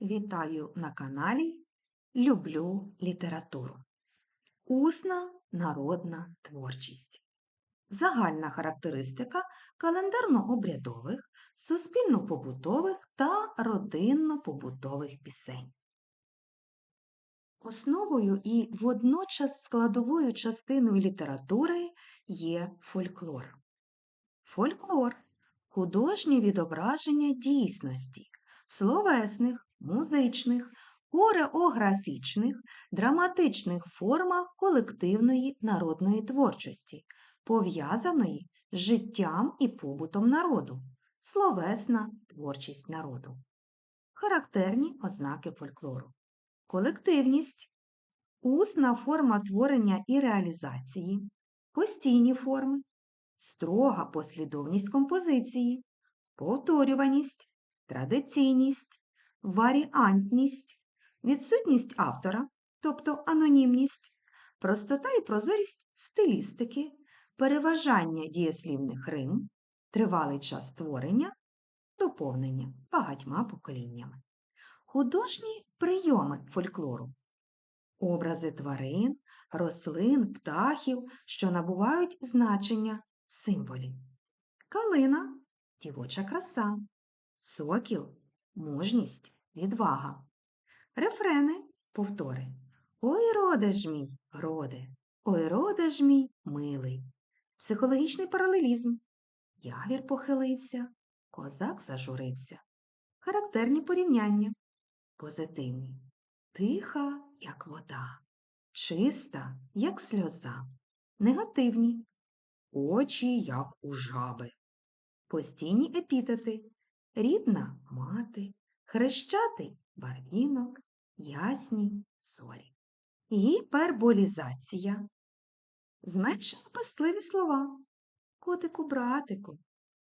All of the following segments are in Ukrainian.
Вітаю на каналі Люблю літературу. Усна народна творчість. Загальна характеристика календарно-обрядових, суспільно-побутових та родинно-побутових пісень. Основою і водночас складовою частиною літератури є фольклор. Фольклор художнє відображення дійсності, словесних, музичних, хореографічних, драматичних формах колективної народної творчості, пов'язаної з життям і побутом народу, словесна творчість народу. Характерні ознаки фольклору. Колективність, усна форма творення і реалізації, постійні форми, строга послідовність композиції, повторюваність, традиційність, варіантність, відсутність автора, тобто анонімність, простота і прозорість стилістики, переважання дієслівних рим, тривалий час творення, доповнення багатьма поколіннями. Художні прийоми фольклору. Образи тварин, рослин, птахів, що набувають значення символів. Калина дівоча краса, сокіл мужність, відвага. Рефрени повтори. Ой, роде ж мій, роде, ой, роде ж мій милий. Психологічний паралелізм. Явір похилився, козак зажурився. Характерні порівняння. Позитивні. Тиха, як вода, чиста, як сльоза. Негативні. Очі, як у жаби. Постійні епітети рідна мати, хрещатий барвінок, ясній солі. Гіперболізація. Зменшено пастливі слова. Котику, братику,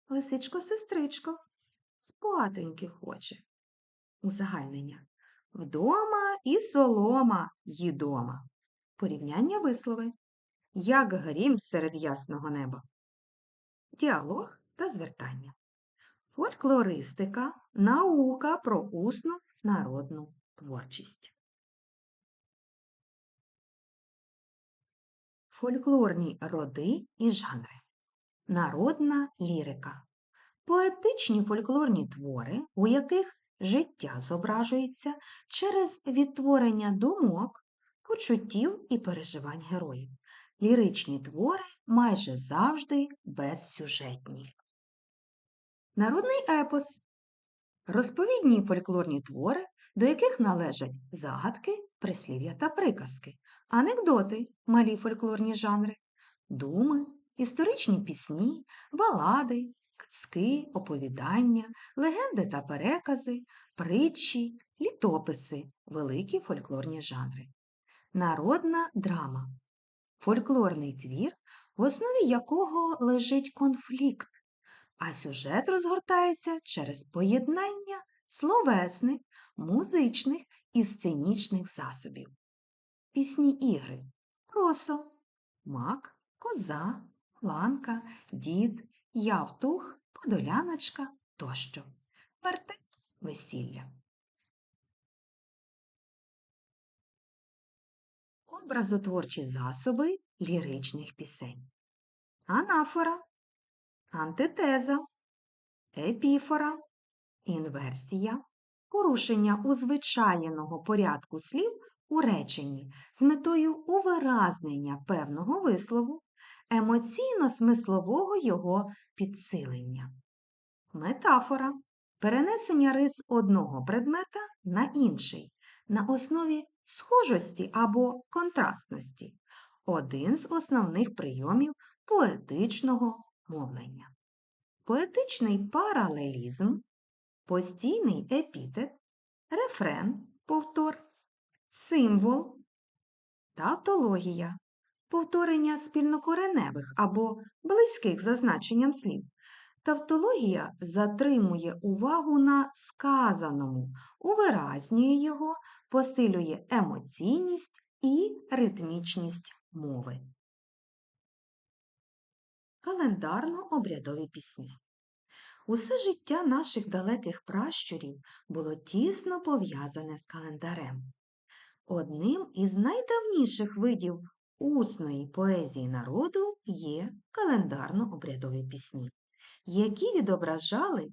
лисичко, сестричко, спатоньки хоче. Узагальнення. Вдома і солома їдома. Порівняння вислови. Як грім серед ясного неба. Діалог та звертання. Фольклористика наука про усну народну творчість. Фольклорні роди і жанри. Народна лірика. Поетичні фольклорні твори, у яких життя зображується через відтворення думок, почуттів і переживань героїв. Ліричні твори майже завжди безсюжетні. Народний епос розповідні фольклорні твори, до яких належать загадки, прислів'я та приказки, анекдоти, малі фольклорні жанри, думи, історичні пісні, балади, казки, оповідання, легенди та перекази, притчі, літописи, великі фольклорні жанри. Народна драма фольклорний твір, в основі якого лежить конфлікт а сюжет розгортається через поєднання словесних, музичних і сценічних засобів. Пісні ігри просо, мак, коза, ланка, дід, явтух, подоляночка тощо. Вертеп весілля. Образотворчі засоби ліричних пісень. Анафора антитеза, епіфора, інверсія, порушення узвичаєного порядку слів у реченні з метою увиразнення певного вислову, емоційно-смислового його підсилення. Метафора перенесення рис одного предмета на інший на основі схожості або контрастності один з основних прийомів поетичного мовлення. Поетичний паралелізм, постійний епітет, рефрен, повтор, символ, тавтологія, повторення спільнокореневих або близьких за значенням слів. Тавтологія затримує увагу на сказаному, увиразнює його, посилює емоційність і ритмічність мови календарно-обрядові пісні. Усе життя наших далеких пращурів було тісно пов'язане з календарем. Одним із найдавніших видів усної поезії народу є календарно-обрядові пісні, які відображали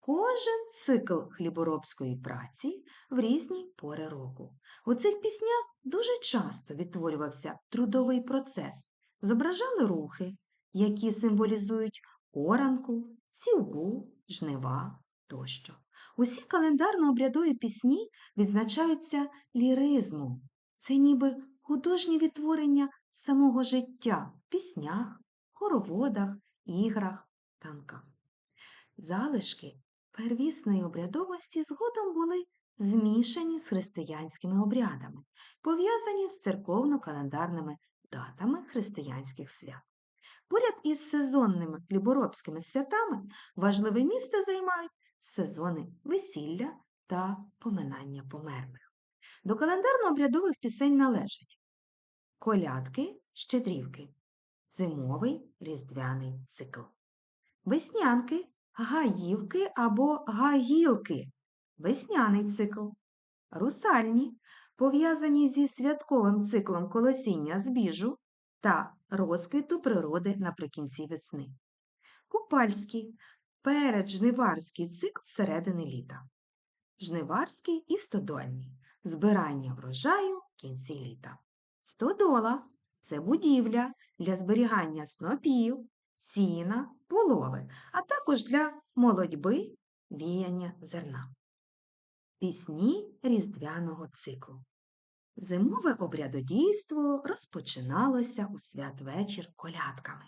кожен цикл хліборобської праці в різні пори року. У цих піснях дуже часто відтворювався трудовий процес, зображали рухи, які символізують оранку, сівбу, жнива тощо. Усі календарно-обрядові пісні відзначаються ліризмом. Це ніби художнє відтворення самого життя в піснях, хороводах, іграх, танках. Залишки первісної обрядовості згодом були змішані з християнськими обрядами, пов'язані з церковно-календарними датами християнських свят. Поряд із сезонними хліборобськими святами важливе місце займають сезони весілля та поминання померлих. До календарно-обрядових пісень належать колядки, щедрівки, зимовий різдвяний цикл, веснянки, гаївки або гагілки, весняний цикл, русальні, пов'язані зі святковим циклом колосіння збіжу та розквіту природи наприкінці весни. Купальський переджниварський цикл середини літа. Жниварський і стодольний збирання врожаю в кінці літа. Стодола це будівля для зберігання снопів, сіна, полови, а також для молодьби віяння зерна. Пісні різдвяного циклу. Зимове обрядодійство розпочиналося у святвечір колядками.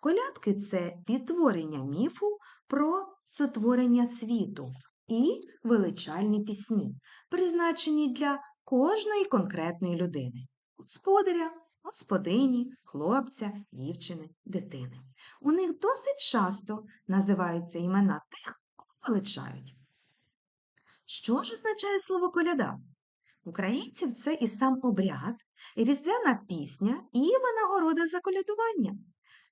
Колядки це відтворення міфу про сотворення світу і величальні пісні, призначені для кожної конкретної людини господаря, господині, хлопця, дівчини, дитини. У них досить часто називаються імена тих, кого величають. Що ж означає слово коляда? Українців це і сам обряд, і різдвяна пісня, і винагорода за колядування.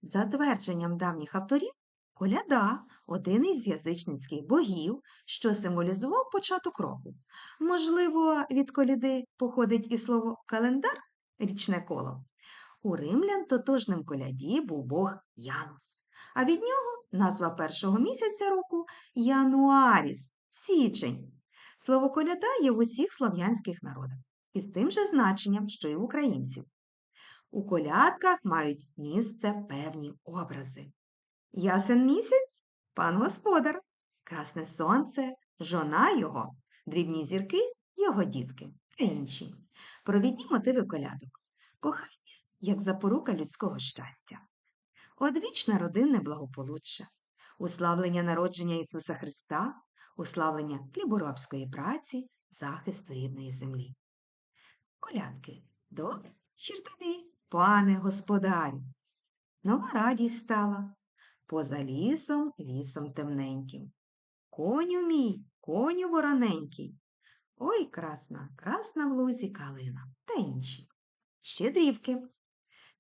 За твердженням давніх авторів, коляда один із язичницьких богів, що символізував початок року. Можливо, від коляди походить і слово календар річне коло. У римлян тотожним коляді був бог Янус, а від нього назва першого місяця року Януаріс січень. Слово коляда є в усіх слов'янських народах із тим же значенням, що й в українців. У колядках мають місце певні образи. Ясен місяць пан господар, красне сонце, жона його, дрібні зірки його дітки та інші. Провідні мотиви колядок. Кохання як запорука людського щастя, одвічне родинне благополуччя, уславлення народження Ісуса Христа, уславлення хліборобської праці, захисту рідної землі. Колядки, добре вечір тобі, пане господарю. Нова радість стала поза лісом, лісом темненьким. Коню мій, коню вороненький. Ой, красна, красна в лузі калина та інші. Щедрівки.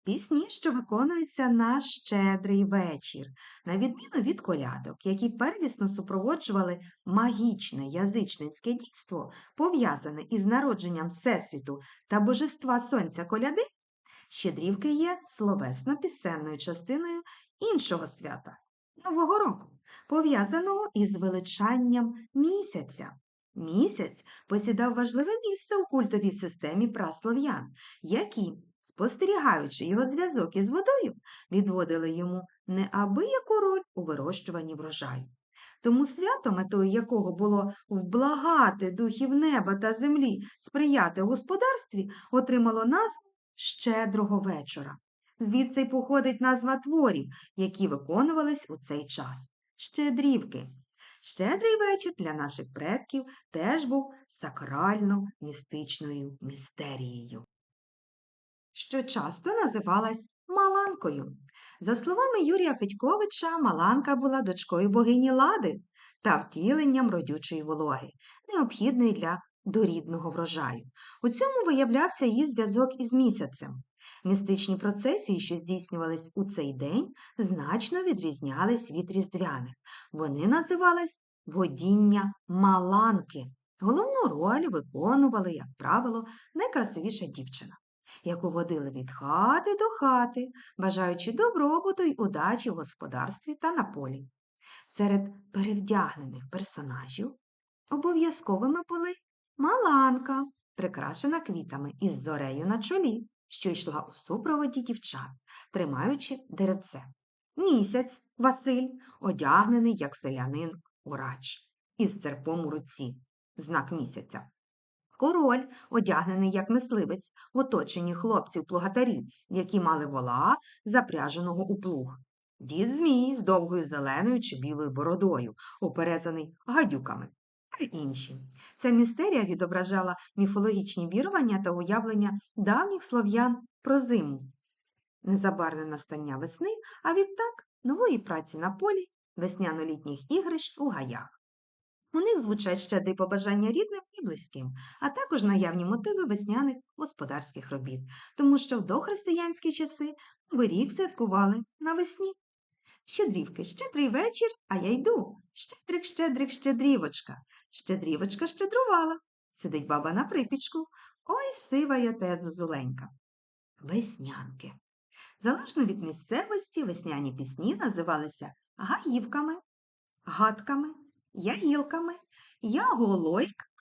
Пісні, що виконуються на щедрий вечір, на відміну від колядок, які первісно супроводжували магічне язичницьке дійство, пов'язане із народженням Всесвіту та божества Сонця коляди, щедрівки є словесно-пісенною частиною іншого свята Нового року, пов'язаного із величанням місяця. Місяць посідав важливе місце у культовій системі праслов'ян, які, спостерігаючи його зв'язок із водою, відводили йому неабияку роль у вирощуванні врожаю. Тому свято, метою якого було вблагати духів неба та землі, сприяти господарстві, отримало назву Щедрого вечора. Звідси й походить назва творів, які виконувались у цей час. Щедрівки. Щедрий вечір для наших предків теж був сакрально-містичною містерією, що часто називалась Маланкою. За словами Юрія Петьковича, Маланка була дочкою богині Лади та втіленням родючої вологи, необхідної для до рідного врожаю. У цьому виявлявся її зв'язок із місяцем. Містичні процесії, що здійснювались у цей день, значно відрізнялись від різдвяних. Вони називались водіння маланки. Головну роль виконували, як правило, найкрасивіша дівчина, яку водили від хати до хати, бажаючи добробуту й удачі в господарстві та на полі. Серед перевдягнених персонажів обов'язковими були маланка, прикрашена квітами із зорею на чолі, що йшла у супроводі дівчат, тримаючи деревце. Місяць Василь, одягнений як селянин урач, із серпом у руці, знак місяця. Король, одягнений як мисливець, в оточенні хлопців-плугатарів, які мали вола, запряженого у плуг. Дід Змій з довгою зеленою чи білою бородою, оперезаний гадюками, та інші. Ця містерія відображала міфологічні вірування та уявлення давніх слов'ян про зиму. Незабарне настання весни, а відтак нової праці на полі, весняно-літніх ігрищ у гаях. У них звучать щедрі побажання рідним близьким, а також наявні мотиви весняних господарських робіт, тому що в дохристиянські часи Новий рік святкували навесні. Щедрівки, щедрий вечір, а я йду. Щедрик, щедрик, щедрівочка. Щедрівочка щедрувала. Сидить баба на припічку. Ой, сива я те зозуленька. Веснянки. Залежно від місцевості, весняні пісні називалися гаївками, гадками, яїлками, яголойками,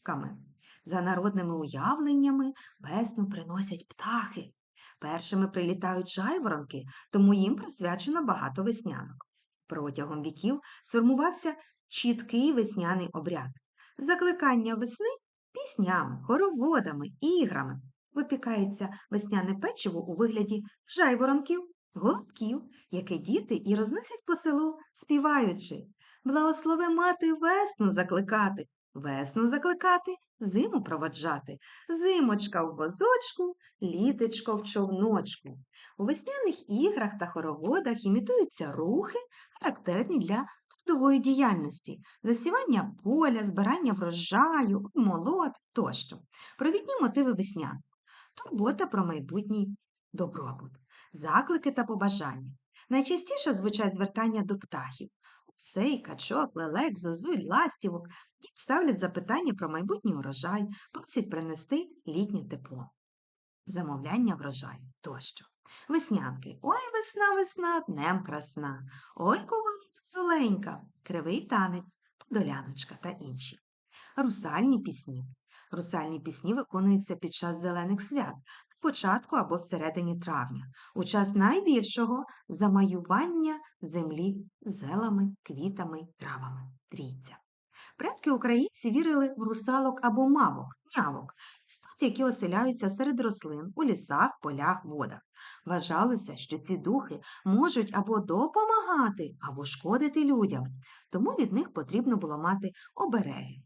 маївками. За народними уявленнями весну приносять птахи. Першими прилітають жайворонки, тому їм присвячено багато веснянок. Протягом віків сформувався чіткий весняний обряд. Закликання весни піснями, хороводами, іграми. Випікається весняне печиво у вигляді жайворонків, голубків, яке діти і розносять по селу, співаючи Благослови мати весну закликати, весну закликати, зиму проводжати, зимочка в возочку, літечко в човночку. У весняних іграх та хороводах імітуються рухи, характерні для трудової діяльності, засівання поля, збирання врожаю, молот тощо. Провідні мотиви веснян. Турбота про майбутній добробут, заклики та побажання. Найчастіше звучать звертання до птахів. Сей, качок, лелек, зозуль, ластівок ставлять запитання про майбутній урожай, просять принести літнє тепло. Замовляння врожаю тощо. Веснянки. Ой, весна, весна, днем красна. Ой, ковалицю золенька, кривий танець, подоляночка та інші. Русальні пісні. Русальні пісні виконуються під час зелених свят, спочатку або всередині травня, у час найбільшого замаювання землі зелами, квітами, травами. Трійця. Предки українці вірили в русалок або мавок, нявок, істот, які оселяються серед рослин, у лісах, полях, водах. Вважалося, що ці духи можуть або допомагати, або шкодити людям, тому від них потрібно було мати обереги,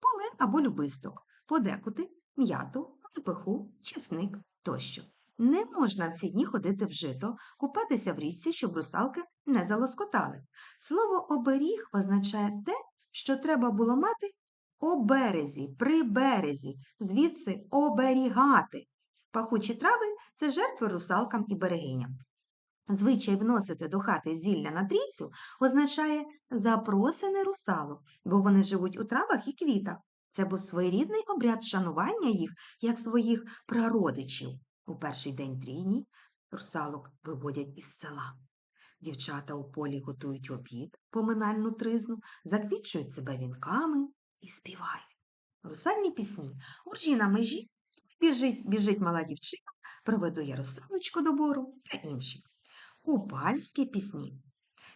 полин або любисток, подекути, м'яту, лепеху, чесник тощо. Не можна всі дні ходити в жито, купатися в річці, щоб русалки не залоскотали. Слово оберіг означає те, що треба було мати о березі, при березі, звідси оберігати. Пахучі трави це жертви русалкам і берегиням. Звичай вносити до хати зілля на трійцю означає запросене русалок, бо вони живуть у травах і квітах. Це був своєрідний обряд вшанування їх як своїх прародичів. У перший день трійні русалок виводять із села. Дівчата у полі готують обід, поминальну тризну, заквітчують себе вінками і співають. Русальні пісні уржі на межі, біжить, біжить мала дівчина, проведу я русалочку до бору та інші. Купальські пісні.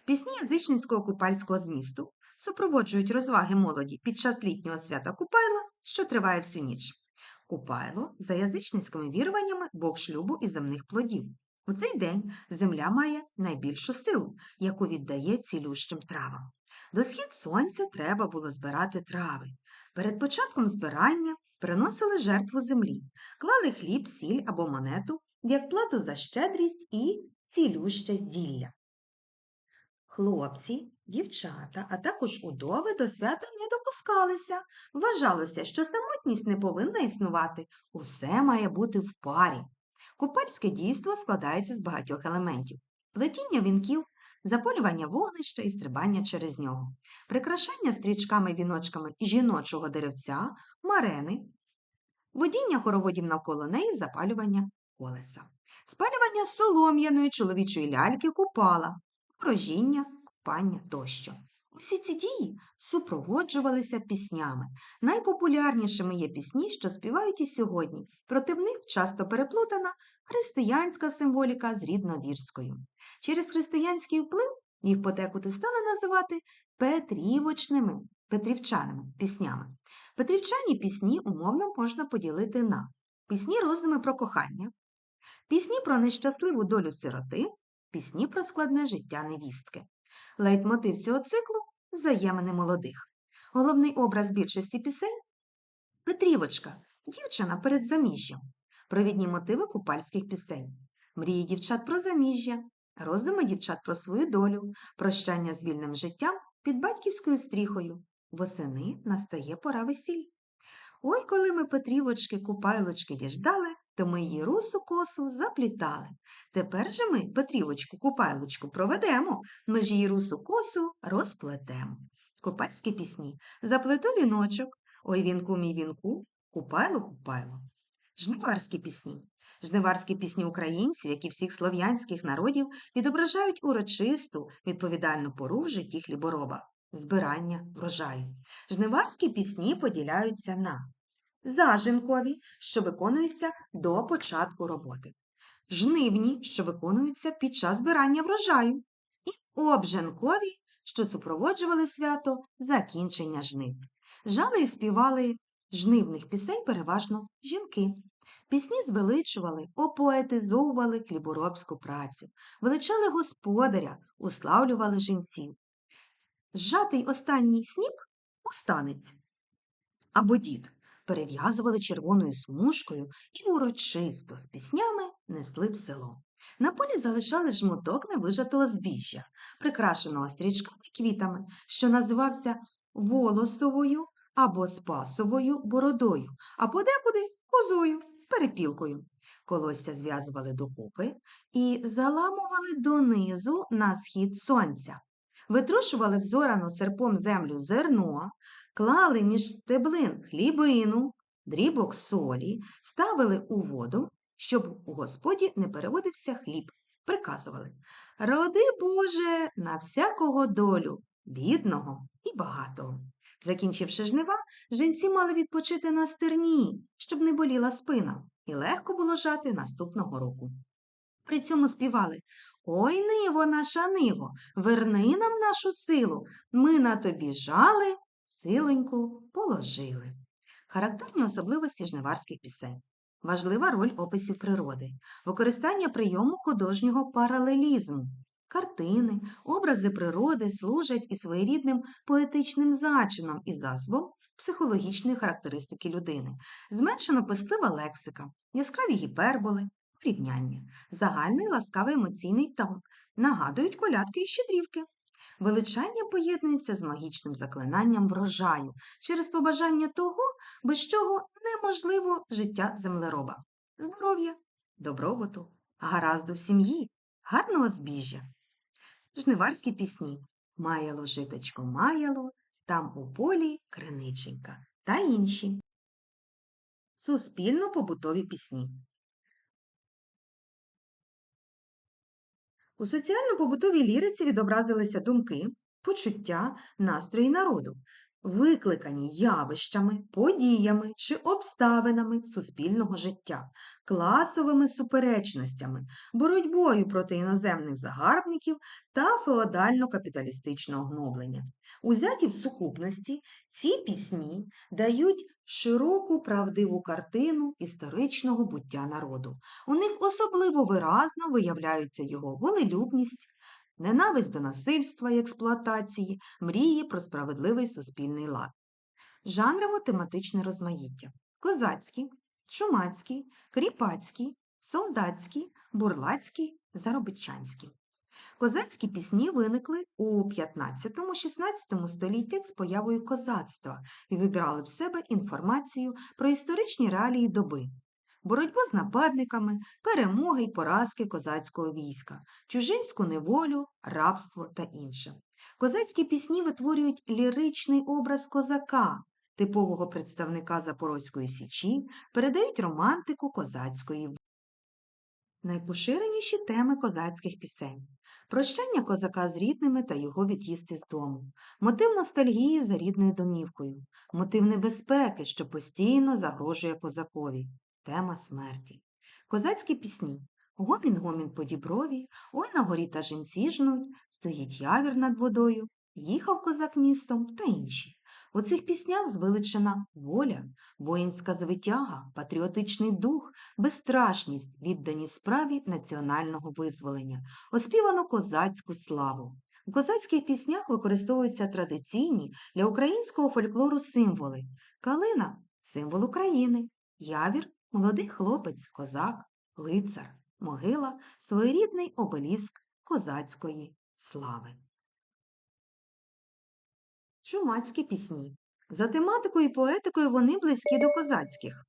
Пісні язичницького купальського змісту супроводжують розваги молоді під час літнього свята Купайла, що триває всю ніч. Купайло за язичницькими віруваннями бог шлюбу і земних плодів. У цей день земля має найбільшу силу, яку віддає цілющим травам. До схід сонця треба було збирати трави. Перед початком збирання приносили жертву землі, клали хліб, сіль або монету як плату за щедрість і цілюще зілля. Хлопці, дівчата, а також удови до свята не допускалися. Вважалося, що самотність не повинна існувати. Усе має бути в парі. Купальське дійство складається з багатьох елементів: плетіння вінків, запалювання вогнища і стрибання через нього, прикрашання стрічками-віночками жіночого деревця, марени, водіння хороводів навколо неї, запалювання колеса, спалювання солом'яної чоловічої ляльки купала, ворожіння, купання тощо. Усі ці дії супроводжувалися піснями. Найпопулярнішими є пісні, що співають і сьогодні, проти в них часто переплутана християнська символіка з рідновірською. Через християнський вплив їх потекути стали називати петрівочними, петрівчаними піснями. Петрівчані пісні умовно можна поділити на пісні роздуми про кохання, пісні про нещасливу долю сироти, пісні про складне життя невістки. Лейтмотив цього циклу взаємини молодих. Головний образ більшості пісень Петрівочка, дівчина перед заміжжям, провідні мотиви купальських пісень, мрії дівчат про заміжжя, роздуми дівчат про свою долю, прощання з вільним життям під батьківською стріхою. Восени настає пора весіль. Ой, коли ми Петрівочки купайлочки діждали, то ми її русу косу заплітали. Тепер же ми Петрівочку купайлочку проведемо, ми ж її русу косу розплетемо. Купальські пісні заплету віночок, ой вінку мій вінку, купайло купайло. Жниварські пісні. Жниварські пісні українців, як і всіх слов'янських народів, відображають урочисту, відповідальну пору в житті хлібороба збирання врожаю. Жниварські пісні поділяються на зажинкові, що виконуються до початку роботи, жнивні, що виконуються під час збирання врожаю, і обжанкові, що супроводжували свято закінчення жнив. Жали і співали жнивних пісень переважно жінки. Пісні звеличували, опоетизовували хліборобську працю, величали господаря, уславлювали жінців. Зжатий останній сніп останець. Або дід перев'язували червоною смужкою і урочисто з піснями несли в село. На полі залишали жмоток невижатого збіжжя, прикрашеного стрічками квітами, що називався волосовою або спасовою бородою, а подекуди козою, перепілкою. Колосся зв'язували докупи і заламували донизу на схід сонця витрушували взорану серпом землю зерно, клали між стеблин хлібину, дрібок солі, ставили у воду, щоб у господі не переводився хліб. Приказували Роди, Боже, на всякого долю, бідного і багатого. Закінчивши жнива, жінці мали відпочити на стерні, щоб не боліла спина, і легко було жати наступного року. При цьому співали Ой, ниво, наша ниво, верни нам нашу силу. Ми на тобі жали, силоньку положили. Характерні особливості жниварських пісень. Важлива роль описів природи, використання прийому художнього паралелізму. Картини, образи природи служать і своєрідним поетичним зачином і засобом психологічної характеристики людини, зменшено писклива лексика, яскраві гіперболи, порівняння, загальний ласкавий емоційний тон, нагадують колядки і щедрівки. Величання поєднується з магічним заклинанням врожаю через побажання того, без чого неможливо життя землероба, здоров'я, добробуту, гаразду в сім'ї, гарного збіжжя. Жниварські пісні Маяло житочко маяло, там у полі криниченька та інші. Суспільно-побутові пісні У соціально-побутовій ліриці відобразилися думки, почуття, настрої народу, викликані явищами, подіями чи обставинами суспільного життя, класовими суперечностями, боротьбою проти іноземних загарбників та феодально-капіталістичного гноблення. Узяті в сукупності ці пісні дають широку правдиву картину історичного буття народу. У них особливо виразно виявляються його волелюбність, ненависть до насильства і експлуатації, мрії про справедливий суспільний лад. Жанрово-тематичне розмаїття козацький, чумацький, кріпацький, солдатський, бурлацький, заробітчанський. Козацькі пісні виникли у 15-16 століттях з появою козацтва і вибирали в себе інформацію про історичні реалії доби, боротьбу з нападниками, перемоги й поразки козацького війська, чужинську неволю, рабство та інше. Козацькі пісні витворюють ліричний образ козака, типового представника Запорозької січі, передають романтику козацької Найпоширеніші теми козацьких пісень прощання козака з рідними та його від'їзд із дому, мотив ностальгії за рідною домівкою, мотив небезпеки, що постійно загрожує козакові, тема смерті. Козацькі пісні Гомін гомін по діброві, ой на горі та жінці жнуть, стоїть явір над водою, їхав козак містом та інші. У цих піснях звеличена воля, воїнська звитяга, патріотичний дух, безстрашність, відданість справі національного визволення, оспівано козацьку славу. У козацьких піснях використовуються традиційні для українського фольклору символи калина символ України, явір молодий хлопець, козак, лицар, могила своєрідний обеліск козацької слави. Чумацькі пісні. За тематикою і поетикою вони близькі до козацьких.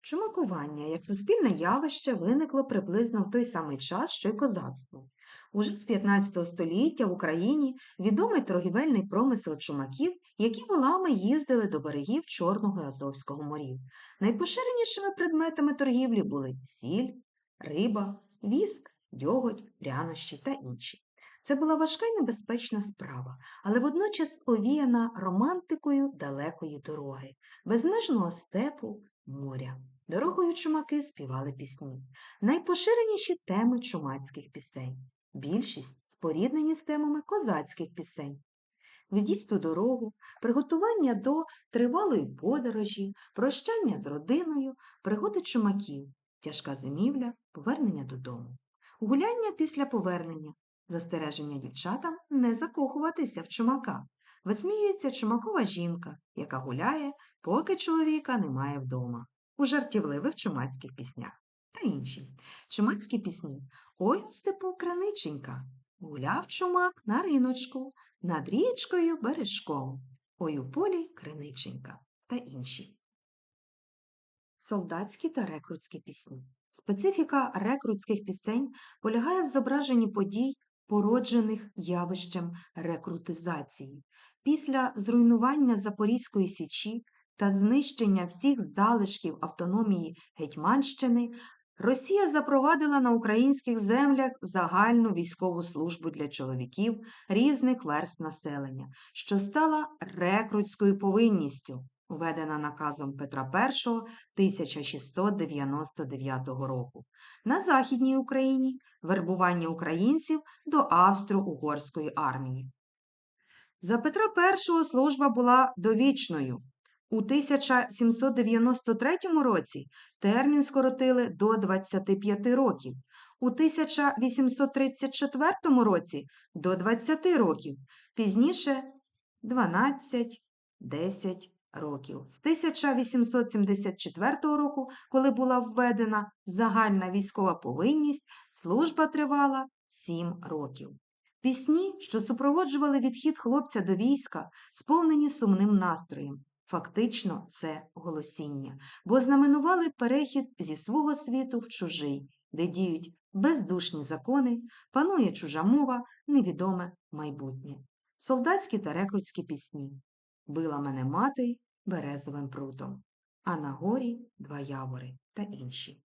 Чумакування як суспільне явище виникло приблизно в той самий час, що й козацтво. Уже з 15 століття в Україні відомий торгівельний промисел чумаків, які волами їздили до берегів Чорного і Азовського морів. Найпоширенішими предметами торгівлі були сіль, риба, віск, дьоготь, прянощі та інші. Це була важка й небезпечна справа, але водночас овіяна романтикою далекої дороги, безмежного степу, моря. Дорогою чумаки співали пісні. Найпоширеніші теми чумацьких пісень. Більшість споріднені з темами козацьких пісень. Від'їзд у дорогу, приготування до тривалої подорожі, прощання з родиною, пригоди чумаків, тяжка зимівля, повернення додому. Гуляння після повернення, застереження дівчатам не закохуватися в чумака. Висміюється чумакова жінка, яка гуляє, поки чоловіка немає вдома. У жартівливих чумацьких піснях та інші. Чумацькі пісні Ой у степу краниченька, гуляв чумак на риночку, над річкою бережком, ой у полі криниченька та інші. Солдатські та рекрутські пісні. Специфіка рекрутських пісень полягає в зображенні подій, породжених явищем рекрутизації. Після зруйнування Запорізької січі та знищення всіх залишків автономії Гетьманщини Росія запровадила на українських землях загальну військову службу для чоловіків різних верст населення, що стала рекрутською повинністю, введена наказом Петра І 1699 року. На Західній Україні вербування українців до Австро-Угорської армії. За Петра І служба була довічною. У 1793 році термін скоротили до 25 років, у 1834 році до 20 років, пізніше 12, 10 років. З 1874 року, коли була введена загальна військова повинність, служба тривала 7 років. Пісні, що супроводжували відхід хлопця до війська, сповнені сумним настроєм. Фактично, це голосіння, бо знаменували перехід зі свого світу в чужий, де діють бездушні закони, панує чужа мова, невідоме майбутнє. Солдатські та рекрутські пісні. Била мене мати березовим прутом, а на горі два явори та інші.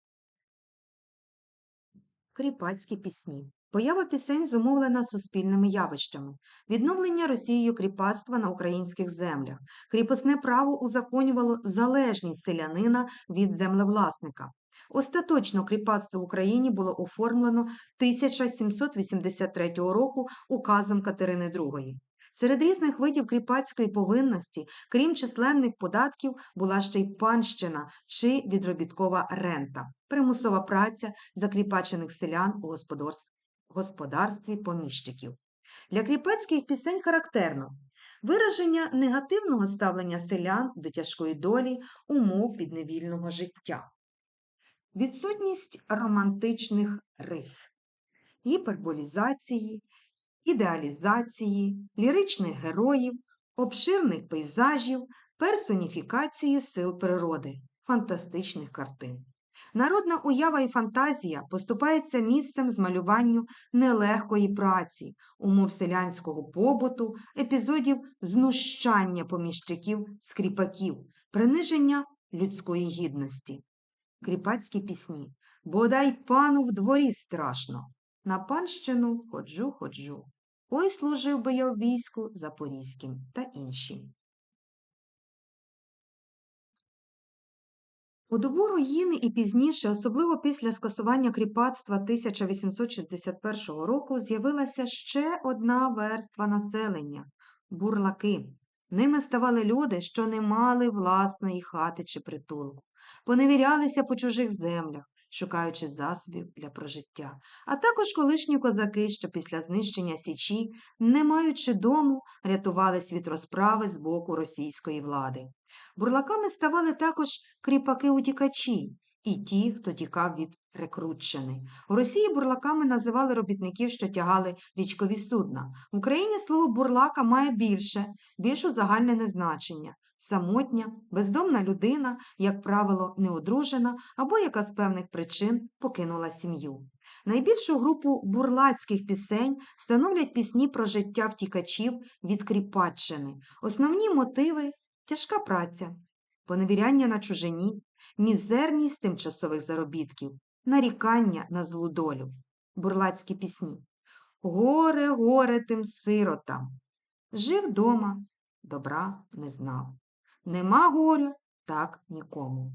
Кріпацькі пісні. Поява пісень зумовлена суспільними явищами, відновлення Росією кріпацтва на українських землях, кріпосне право узаконювало залежність селянина від землевласника. Остаточно кріпацтво в Україні було оформлено 1783 року указом Катерини II. Серед різних видів кріпацької повинності, крім численних податків, була ще й панщина чи відробіткова рента, примусова праця закріпачених селян у господарстві поміщиків. Для кріпацьких пісень характерно вираження негативного ставлення селян до тяжкої долі, умов підневільного життя. відсутність романтичних рис, гіперболізації, ідеалізації, ліричних героїв, обширних пейзажів, персоніфікації сил природи, фантастичних картин. Народна уява і фантазія поступаються місцем змалюванню нелегкої праці, умов селянського побуту, епізодів знущання поміщиків скріпаків, приниження людської гідності. Кріпацькі пісні Бодай пану в дворі страшно. На панщину ходжу, ходжу. Ой служив би я в війську Запорізьким та інші. У добу руїни і пізніше, особливо після скасування кріпацтва 1861 року, з'явилася ще одна верства населення бурлаки. Ними ставали люди, що не мали власної хати чи притулку, поневірялися по чужих землях, шукаючи засобів для прожиття, а також колишні козаки, що після знищення Січі, не маючи дому, рятувались від розправи з боку російської влади. Бурлаками ставали також кріпаки-утікачі і ті, хто тікав від рекрутчини. У Росії бурлаками називали робітників, що тягали річкові судна. В Україні слово бурлака має більше, більш узагальнене значення. Самотня, бездомна людина, як правило, неодружена або яка з певних причин покинула сім'ю. Найбільшу групу бурлацьких пісень становлять пісні про життя втікачів від Кріпаччини. Основні мотиви тяжка праця, поневіряння на чужині, мізерність тимчасових заробітків, нарікання на злу долю, бурлацькі пісні. Горе, горе тим сиротам. Жив дома, добра не знав. Нема горю так нікому.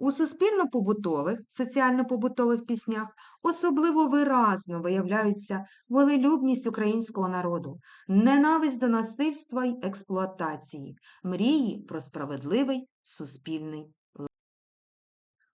У суспільно-побутових, соціально-побутових піснях особливо виразно виявляються волелюбність українського народу, ненависть до насильства й експлуатації, мрії про справедливий суспільний лад.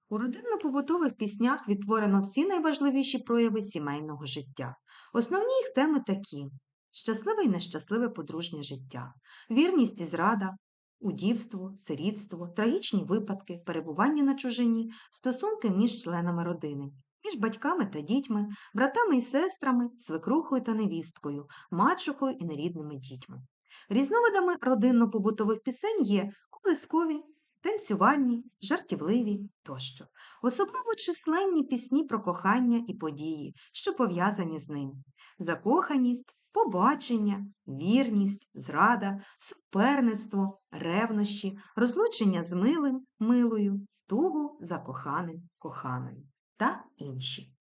У родинно-побутових піснях відтворено всі найважливіші прояви сімейного життя. Основні їх теми такі щасливе і нещасливе подружнє життя, вірність і зрада, удівство, сирітство, трагічні випадки, перебування на чужині, стосунки між членами родини, між батьками та дітьми, братами і сестрами, свекрухою та невісткою, мачухою і нерідними дітьми. Різновидами родинно-побутових пісень є колискові, танцювальні, жартівливі тощо, особливо численні пісні про кохання і події, що пов'язані з ним, закоханість, побачення, вірність, зрада, суперництво, ревнощі, розлучення з милим, милою, тугу за коханим, коханою та інші.